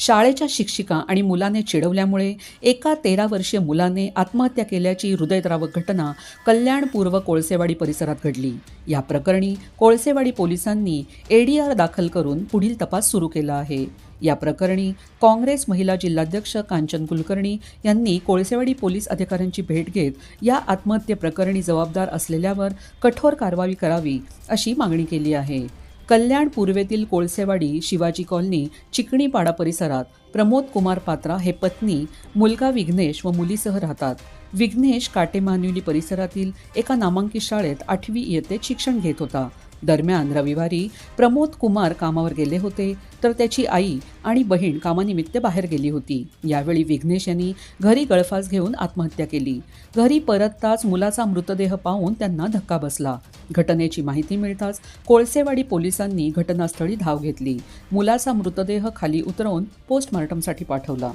शाळेच्या शिक्षिका आणि मुलाने चिडवल्यामुळे एका तेरा वर्षीय मुलाने आत्महत्या केल्याची हृदयद्रावक घटना कल्याणपूर्व कोळसेवाडी परिसरात घडली. या प्रकरणी कोळसेवाडी पोलिसांनी एडीआर दाखल करून पुढील तपास सुरू केला आहे. या प्रकरणी काँग्रेस महिला जिल्हाध्यक्ष कांचन कुलकर्णी यांनी कोळसेवाडी पोलीस अधिकाऱ्यांची भेट घेत या आत्महत्येप्रकरणी जबाबदार असलेल्यावर कठोर कारवाई करावी अशी मागणी केली आहे. कल्याण पूर्वेतील कोळसेवाडी शिवाजी कॉलनी चिकणीपाडा परिसरात प्रमोद कुमार पात्रा हे पत्नी मुलगा विघ्नेश व मुलीसह राहतात. विघ्नेश काटेमानिवली परिसरातील एका नामांकित शाळेत आठवी इयत्तेत शिक्षण घेत होता. दरम्यान रविवारी प्रमोद कुमार कामावर गेले होते तर त्याची आई आणि बहीण कामानिमित्त बाहेर गेली होती. यावेळी विघ्नेश यांनी घरी गळफास घेऊन आत्महत्या केली. घरी परतताच मुलाचा मृतदेह पाहून त्यांना धक्का बसला. घटनेची माहिती मिळताच कोळसेवाडी पोलिसांनी घटनास्थळी धाव घेतली. मुलाचा मृतदेह खाली उतरवून पोस्टमार्टमसाठी पाठवला.